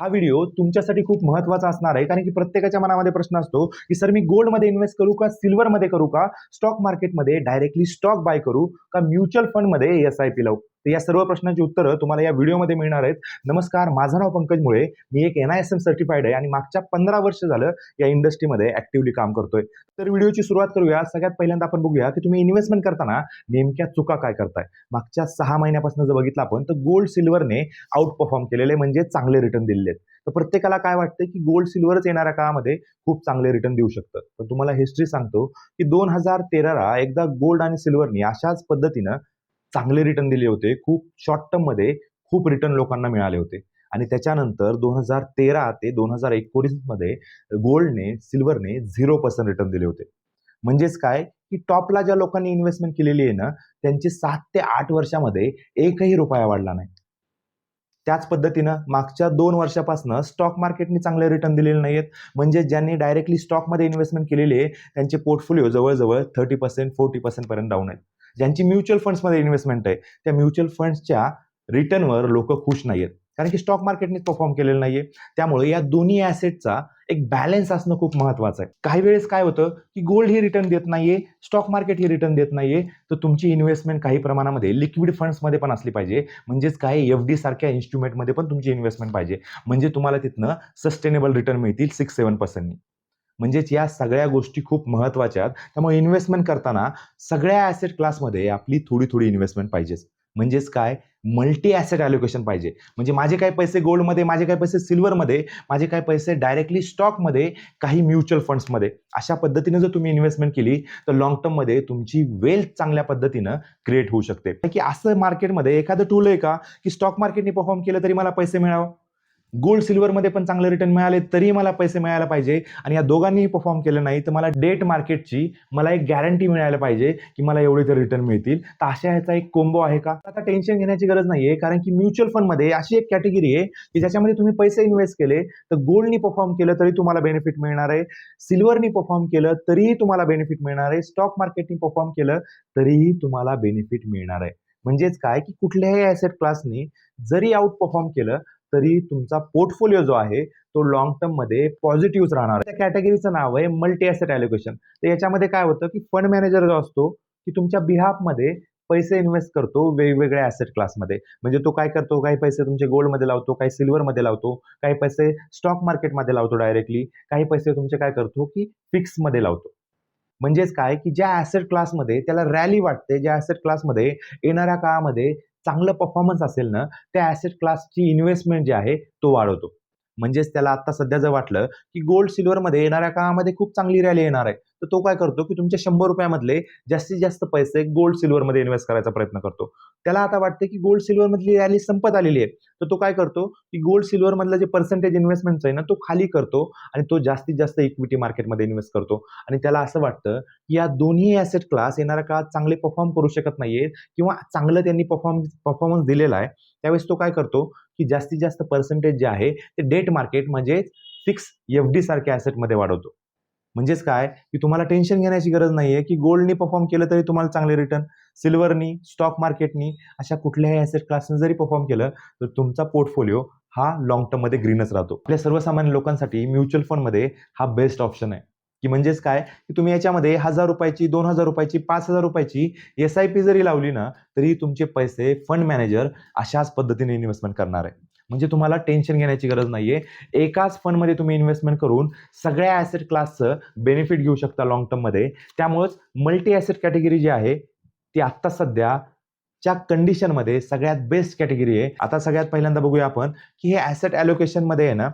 हा व्हिडिओ तुमच्यासाठी खूप महत्त्वाचा असणार आहे. कारण की प्रत्येकाच्या मनामध्ये प्रश्न असतो की सर मी गोल्डमध्ये इन्व्हेस्ट करू का सिल्वरमध्ये करू का? स्टॉक मार्केटमध्ये डायरेक्टली स्टॉक बाय करू का म्युच्युअल फंडमध्ये एस आय पी लावू? तर या सर्व प्रश्नांची उत्तरं तुम्हाला या व्हिडिओमध्ये मिळणार आहेत. नमस्कार माझं नाव पंकज मुळे. मी एक N I S M certified आहे आणि मागच्या पंधरा वर्ष झालं या इंडस्ट्रीमध्ये ऍक्टिव्हली काम करतोय. तर व्हिडिओची सुरुवात करूया. सगळ्यात पहिल्यांदा आपण बघूया की तुम्ही इन्व्हेस्टमेंट करताना नेमक्या चुका काय करताय? मागच्या सहा महिन्यापासून जर बघितलं आपण तर गोल्ड सिल्वरने आउट परफॉर्म केलेले म्हणजे चांगले रिटर्न दिलेले आहेत. तर प्रत्येकाला काय वाटतं की गोल्ड सिल्वरच येणाऱ्या काळामध्ये खूप चांगले रिटर्न देऊ शकतं. तर तुम्हाला हिस्ट्री सांगतो की दोन हजार तेराला एकदा गोल्ड आणि सिल्वरनी अशाच पद्धतीनं चांगले रिटर्न दिले होते. खूप शॉर्ट टर्ममध्ये खूप रिटर्न लोकांना मिळाले होते. आणि त्याच्यानंतर दोन हजार तेरा ते दोन हजार एकोणीसमध्ये गोल्डने सिल्वरने झिरो पर्सेंट रिटर्न दिले होते. म्हणजेच काय? की टॉपला ज्या लोकांनी इन्व्हेस्टमेंट केलेली आहे ना त्यांची सात ते आठ वर्षामध्ये एकही रुपया वाढला नाही. त्याच पद्धतीनं मागच्या दोन वर्षापासून स्टॉक मार्केटने चांगले रिटर्न दिलेले नाहीत म्हणजे ज्यांनी डायरेक्टली स्टॉकमध्ये इन्व्हेस्टमेंट केलेली आहे त्यांचे पोर्टफोलिओ जवळजवळ थर्टी पर्सेंट फोर्टी पर्सेंटपर्यंत डाऊन आहेत. ज्यांची म्युच्युअल फंड्समध्ये इन्व्हेस्टमेंट आहे त्या म्युच्युअल फंड्सच्या रिटर्नवर लोक खुश नाही आहेत कारण की स्टॉक मार्केटने परफॉर्म केलेलं नाहीये. त्यामुळे या दोन्ही ॲसेटचा एक बॅलन्स असणं खूप महत्त्वाचं आहे. काही वेळेस काय होतं की गोल्ड ही रिटर्न देत नाहीये स्टॉक मार्केट ही रिटर्न देत नाहीये तर तुमची इन्व्हेस्टमेंट काही प्रमाणामध्ये लिक्विड फंड्समध्ये पण असली पाहिजे. म्हणजेच काय एफ डी सारख्या इन्स्ट्रुमेंटमध्ये पण तुमची इन्व्हेस्टमेंट पाहिजे. म्हणजे तुम्हाला तिथनं सस्टेनेबल रिटर्न मिळतील सिक्स सेवन पर्सेंटनी. म्हणजेच या सगळ्या गोष्टी खूप महत्त्वाच्या आहेत. त्यामुळे इन्व्हेस्टमेंट करताना सगळ्या ॲसेट क्लासमध्ये आपली थोडी थोडी इन्व्हेस्टमेंट पाहिजेच. म्हणजेच काय? मल्टी ॲसेट ॲलोकेशन पाहिजे. म्हणजे माझे काही पैसे गोल्डमध्ये माझे काही पैसे सिल्वरमध्ये माझे काही पैसे डायरेक्टली स्टॉकमध्ये काही म्युच्युअल फंड्समध्ये अशा पद्धतीने जर तुम्ही इन्व्हेस्टमेंट केली तर लॉंग टर्ममध्ये तुमची वेल्थ चांगल्या पद्धतीनं क्रिएट होऊ शकते. की असं मार्केटमध्ये एखादं टूल आहे का? की स्टॉक मार्केटने परफॉर्म केलं तरी मला पैसे मिळावं? गोल्ड सिल्वरमध्ये पण चांगले रिटर्न मिळाले तरी मला पैसे मिळायला पाहिजे. आणि या दोघांनीही परफॉर्म केलं नाही तर मला डेट मार्केटची मला एक गॅरंटी मिळायला पाहिजे की मला एवढे तर रिटर्न मिळतील. तर अशा ह्याचा एक कोंबो आहे का? आता टेन्शन घेण्याची गरज नाहीये कारण की म्युच्युअल फंडमध्ये अशी एक कॅटेगरी आहे की ज्याच्यामध्ये तुम्ही पैसे इन्व्हेस्ट केले तर गोल्डनी परफॉर्म केलं तरी तुम्हाला बेनिफिट मिळणार आहे. सिल्वरनी परफॉर्म केलं तरीही तुम्हाला बेनिफिट मिळणार आहे. स्टॉक मार्केटनी परफॉर्म केलं तरीही तुम्हाला बेनिफिट मिळणार आहे. म्हणजेच काय? की कुठल्याही ॲसेट क्लासनी जरी आउट परफॉर्म केलं तरी तुमचा पोर्टफोलिओ जो आहे तो लॉंग टर्ममध्ये पॉझिटिव्ह राहणार त्या कॅटेगरीचं नाव आहे मल्टी ॲसेट ॲलोकेशन तर याच्यामध्ये काय होतं की फंड मॅनेजर जो असतो की तुमच्या बिहाफमध्ये पैसे इन्व्हेस्ट करतो वेगवेगळ्या ॲसेट क्लासमध्ये म्हणजे तो काय करतो? काही पैसे तुमचे गोल्डमध्ये लावतो काही सिल्वरमध्ये लावतो काही पैसे स्टॉक मार्केटमध्ये लावतो डायरेक्टली काही पैसे तुमचे काय करतो की फिक्समध्ये लावतो. म्हणजेच काय? की ज्या ॲसेट क्लासमध्ये त्याला रॅली वाटते ज्या ॲसेट क्लासमध्ये येणाऱ्या काळामध्ये चांगलं परफॉर्मन्स असेल ना त्या ॲसेट क्लासची इन्व्हेस्टमेंट जी आहे तो वाढवतो. म्हणजेच त्याला आता सध्या जर वाटलं की गोल्ड सिल्वरमध्ये येणाऱ्या काळामध्ये खूप चांगली रॅली येणार आहे. तर तो काय करतो की तुमच्या शंभर रुपयामधले जास्तीत जास्त पैसे गोल्ड सिल्वरमध्ये इन्व्हेस्ट करायचा प्रयत्न करतो. त्याला आता वाटते की गोल्ड सिल्वरमधली रॅली संपत आलेली आहे. तर तो काय करतो की गोल्ड सिल्वरमधलं जे पर्सेंटेज इन्व्हेस्टमेंटचं आहे ना तो खाली करतो आणि तो जास्तीत जास्त इक्विटी मार्केटमध्ये इन्व्हेस्ट करतो. आणि त्याला असं वाटतं की या दोन्ही ॲसेट क्लास येणाऱ्या काळात चांगले परफॉर्म करू शकत नाहीयेत किंवा चांगलं त्यांनी परफॉर्म परफॉर्मन्स दिलेला आहे. त्यावेळेस तो काय करतो की जास्तीत जास्त पर्सेंटेज जे आहे ते डेट मार्केट म्हणजे फिक्स एफ डी सारख्या ॲसेटमध्ये वाढवतो. म्हणजेच काय? की तुम्हाला टेन्शन घेण्याची गरज नाही आहे की गोल्डनी परफॉर्म केलं तरी तुम्हाला चांगले रिटर्न सिल्वरनी स्टॉक मार्केटनी अशा कुठल्याही ॲसेट क्लासने जरी परफॉर्म केलं तर तुमचा पोर्टफोलिओ हा लॉंग टर्ममध्ये ग्रीनच राहतो. आपल्या सर्वसामान्य लोकांसाठी म्युच्युअल फंडमध्ये हा बेस्ट ऑप्शन आहे. की म्हणजेच काय? की तुम्ही याच्यामध्ये हजार रुपयाची दोन हजार रुपयाची पाच हजार रुपयाची एस आय पी जरी लावली ना तरी तुमचे पैसे फंड मॅनेजर अशाच पद्धतीने इन्व्हेस्टमेंट करणार आहे. म्हणजे तुम्हाला टेन्शन घेण्याची गरज नाहीये. एकाच फंडमध्ये तुम्ही इन्व्हेस्टमेंट करून सगळ्या ॲसेट क्लासचं बेनिफिट घेऊ शकता लॉंग टर्ममध्ये त्यामुळंच मल्टी ॲसेट कॅटेगरी जी आहे ती आत्ता सध्या च्या कंडिशनमध्ये सगळ्यात बेस्ट कॅटेगरी आहे. आता सगळ्यात पहिल्यांदा बघूया आपण की हे ॲसेट ॲलोकेशनमध्ये आहे ना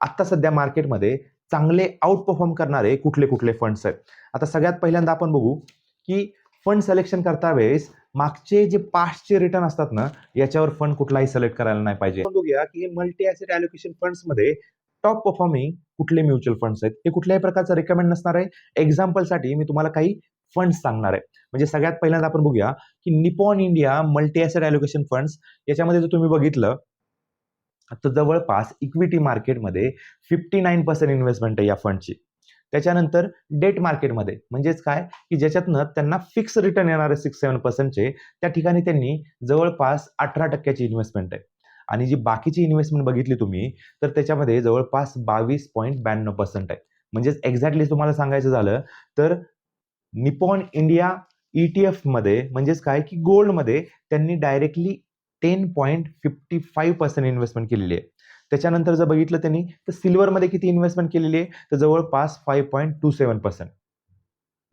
आत्ता सध्या मार्केटमध्ये चांगले आउट परफॉर्म करणारे कुठले कुठले फंड्स आहेत. आता सगळ्यात पहिल्यांदा आपण बघू की फंड सिलेक्शन करता वेळेस मागचे जे पास्टचे रिटर्न असतात ना याच्यावर फंड कुठलाही सिलेक्ट करायला नाही पाहिजे. बघूया की हे मल्टी ॲसेट ॲलोकेशन फंड्समध्ये टॉप परफॉर्मिंग कुठले म्युच्युअल फंड्स आहेत? हे कुठल्याही प्रकारचं रेकमेंड नसणार आहे. एक्झाम्पलसाठी मी तुम्हाला काही फंड्स सांगणार आहे. म्हणजे सगळ्यात पहिल्यांदा आपण बघूया की Nippon India multi asset allocation funds याच्यामध्ये जर तुम्ही बघितलं तर जवळपास इक्विटी मार्केटमध्ये फिफ्टी नाईन पर्सेंट इन्व्हेस्टमेंट आहे या फंडची त्याच्यानंतर डेट मार्केटमध्ये म्हणजेच काय? की ज्याच्यातनं त्यांना फिक्स रिटर्न येणारे सिक्स सेवन पर्सेंटचे त्या ठिकाणी त्यांनी जवळपास अठरा टक्क्याची इन्व्हेस्टमेंट आहे. आणि जी बाकीची इन्व्हेस्टमेंट बघितली तुम्ही तर त्याच्यामध्ये जवळपास बावीस पॉईंट ब्याण्णव पर्सेंट आहे. म्हणजेच एक्झॅक्टली तुम्हाला सांगायचं झालं तर निपॉन इंडिया ई टी एफमध्ये म्हणजेच काय? की गोल्डमध्ये त्यांनी directly ten point fifty five percent investment केलेली आहे. त्याच्यानंतर जर बघितलं त्यांनी तर सिल्वरमध्ये किती इन्व्हेस्टमेंट केलेली आहे? तर जवळपास five point two seven percent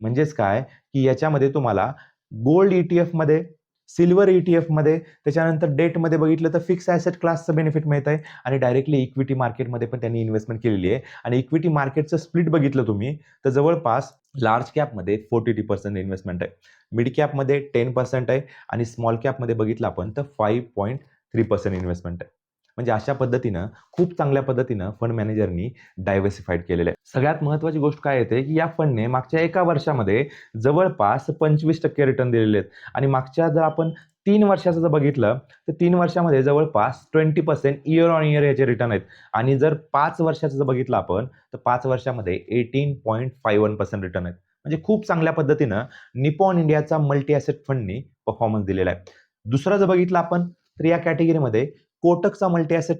म्हणजेच काय? की याच्यामध्ये तुम्हाला गोल्ड ई टी एफमध्ये सिल्वर ई टी एफमध्ये त्याच्यानंतर डेटमध्ये बघितलं तर फिक्स ॲसेट क्लासचं बेनिफिट मिळत आहे आणि डायरेक्टली इक्विटी मार्केटमध्ये पण त्यांनी इन्व्हेस्टमेंट केलेली आहे. आणि इक्विटी मार्केटचं स्प्लिट बघितलं तुम्ही तर जवळपास लार्ज कॅपमध्ये फोर्टी टी पर्सेंट इन्व्हेस्टमेंट आहे. मिड कॅपमध्ये टेन पर्सेंट आहे आणि स्मॉल कॅपमध्ये बघितलं आपण तर five point three percent investment आहे. म्हणजे अशा पद्धतीनं खूप चांगल्या पद्धतीनं फंड मॅनेजरनी डायव्हर्सिफाईड केलेलं आहे. सगळ्यात महत्त्वाची गोष्ट काय येते की या फंडने मागच्या एका वर्षामध्ये जवळपास पंचवीस टक्के रिटर्न दिलेले आहेत. आणि मागच्या जर आपण तीन वर्षाचं जर बघितलं तर तीन वर्षामध्ये जवळपास twenty percent year on year याचे रिटर्न आहेत. आणि जर पाच वर्षाचं जर बघितलं आपण तर पाच वर्षामध्ये eighteen point five one percent return आहेत. म्हणजे खूप चांगल्या पद्धतीनं निपॉन इंडियाचा मल्टी ॲसेट फंडनी परफॉर्मन्स दिलेला आहे. दुसरं जर बघितलं आपण तर या कॅटेगरीमध्ये कोटकचा मल्टी ॲसेट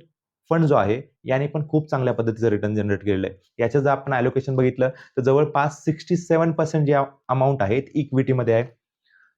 फंड जो आहे याने पण खूप चांगल्या पद्धतीचं रिटर्न जनरेट केलेलं आहे. याचं जर आपण ॲलोकेशन बघितलं तर जवळपास सिक्स्टी सेवन पर्सेंट जे अमाऊंट आहे ती इक्विटीमध्ये आहे.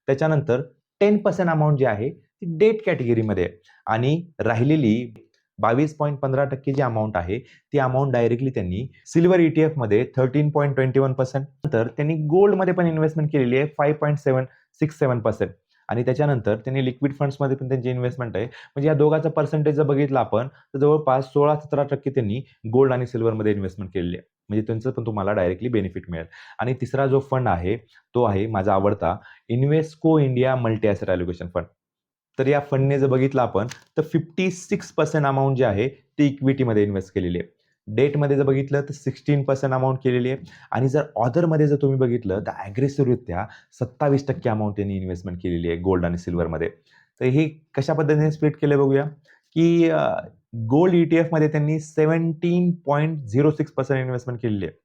त्याच्यानंतर टेन पर्सेंट अमाऊंट जी आहे ती डेट कॅटेगरीमध्ये आहे. आणि राहिलेली बावीस पॉईंट पंधरा टक्के जी अमाऊंट आहे ती अमाऊंट डायरेक्टली त्यांनी silver E T एफमध्ये thirteen point twenty one percent नंतर त्यांनी गोल्डमध्ये पण इन्व्हेस्टमेंट केलेली आहे five point seven six seven percent आणि त्याच्यानंतर त्यांनी लिक्विड फंड्समध्ये पण त्यांची इन्व्हेस्टमेंट आहे. म्हणजे या दोघांचा पर्सेंटेज जर बघितलं आपण तर जवळपास सोळा सतरा टक्के त्यांनी गोल्ड आणि सिल्वरमध्ये इन्व्हेस्टमेंट केलेली आहे. म्हणजे त्यांचं पण तुम्हाला डायरेक्टली बेनिफिट मिळेल. आणि तिसरा जो फंड आहे तो आहे माझा आवडता Invesco India multi asset allocation fund तर या फंडने जर बघितलं आपण तर फिफ्टी सिक्स पर्सेंट अमाऊंट जे आहे ती इक्विटीमध्ये इन्व्हेस्ट केलेली आहे. डेटमध्ये जर बघितलं तर सिक्स्टीन पर्सेंट अमाऊंट केलेली आहे. आणि जर ऑदरमध्ये जर तुम्ही बघितलं तर ॲग्रेसिव्हरित्या सत्तावीस टक्के अमाऊंट त्यांनी इन्व्हेस्टमेंट केलेली आहे गोल्ड आणि सिल्वरमध्ये तर हे कशा पद्धतीने स्प्लिट केलं बघूया? की गोल्ड ई टी एफमध्ये त्यांनी seventeen point zero six percent investment केलेली आहे.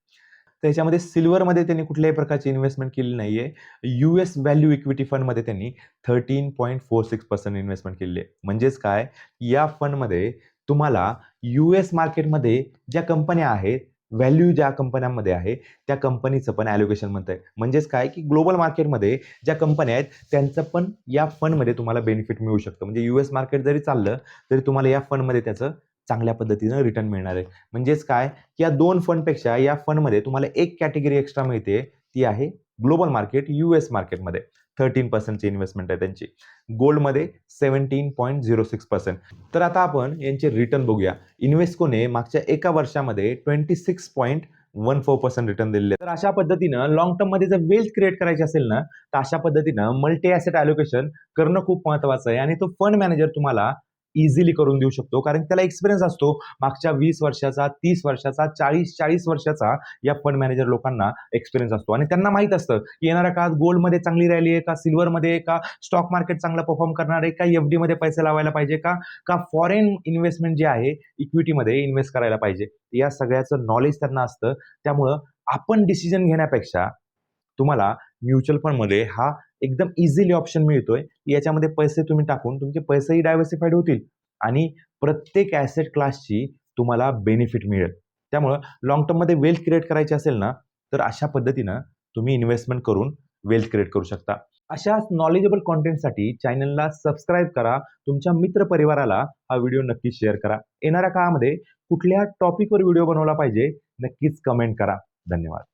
तर याच्यामध्ये सिल्वरमध्ये त्यांनी कुठल्याही प्रकारची इन्व्हेस्टमेंट केली नाही आहे यू एस व्हॅल्यू इक्विटी फंडमध्ये त्यांनी thirteen point four six percent investment केलेली आहे. म्हणजेच काय? या फंडमध्ये तुम्हाला यू एस मार्केटमध्ये ज्या कंपन्या आहेत व्हॅल्यू ज्या कंपन्यांमध्ये आहे त्या कंपनीचं पण ॲलोकेशन म्हणतं आहे म्हणजेच काय? की ग्लोबल मार्केटमध्ये ज्या कंपन्या आहेत त्यांचं पण या फंडमध्ये तुम्हाला बेनिफिट मिळू शकतं. म्हणजे यू एस मार्केट जरी चाललं तरी तुम्हाला या फंडमध्ये त्याचं चांगल्या पद्धतीनं रिटर्न मिळणार आहे. म्हणजेच काय? या दोन फंडपेक्षा या फंडमध्ये तुम्हाला एक कॅटेगरी एक्स्ट्रा मिळते ती आहे ग्लोबल मार्केट यू एस मार्केटमध्ये थर्टीन पर्सेंटची इन्व्हेस्टमेंट आहे त्यांची. गोल्डमध्ये seventeen point zero six percent तर आता आपण यांचे रिटर्न बघूया. इन्व्हेस्कोने मागच्या एका वर्षामध्ये twenty six point one four percent return दिलेले. तर अशा पद्धतीनं लॉंग टर्ममध्ये जर वेल्थ क्रिएट करायची असेल ना तर अशा पद्धतीनं मल्टी ॲसेट ॲलोकेशन करणं खूप महत्त्वाचं आहे. आणि तो फंड मॅनेजर तुम्हाला इझिली करून देऊ शकतो. कारण त्याला एक्सपिरियन्स असतो. मागच्या वीस वर्षाचा तीस वर्षाचा चाळीस चाळीस वर्षाचा या फंड मॅनेजर लोकांना एक्सपिरियन्स असतो. आणि त्यांना माहीत असतं की येणाऱ्या काळात गोल्डमध्ये चांगली राहिली आहे का सिल्वरमध्ये का स्टॉक मार्केट चांगला परफॉर्म करणार आहे का एफ डीमध्ये पैसे लावायला पाहिजे का का फॉरेन इन्व्हेस्टमेंट जे आहे इक्विटीमध्ये इन्व्हेस्ट करायला पाहिजे. या सगळ्याचं नॉलेज त्यांना असतं. त्यामुळं आपण डिसिजन घेण्यापेक्षा तुम्हाला म्युच्युअल फंडमध्ये हा एकदम इझिली ऑप्शन मिळतोय. याच्यामध्ये पैसे तुम्ही टाकून तुमचे पैसेही डायव्हर्सिफाईड होतील आणि प्रत्येक ॲसेट क्लासची तुम्हाला बेनिफिट मिळेल. त्यामुळं लॉंग टर्ममध्ये वेल्थ क्रिएट करायची असेल ना तर अशा पद्धतीनं तुम्ही इन्व्हेस्टमेंट करून वेल्थ क्रिएट करू शकता. अशाच नॉलेजेबल कॉन्टेंटसाठी चॅनलला सबस्क्राईब करा. तुमच्या मित्र परिवाराला हा व्हिडिओ नक्कीच शेअर करा. येणाऱ्या काळामध्ये कुठल्या टॉपिकवर व्हिडिओ बनवला पाहिजे नक्कीच कमेंट करा. धन्यवाद.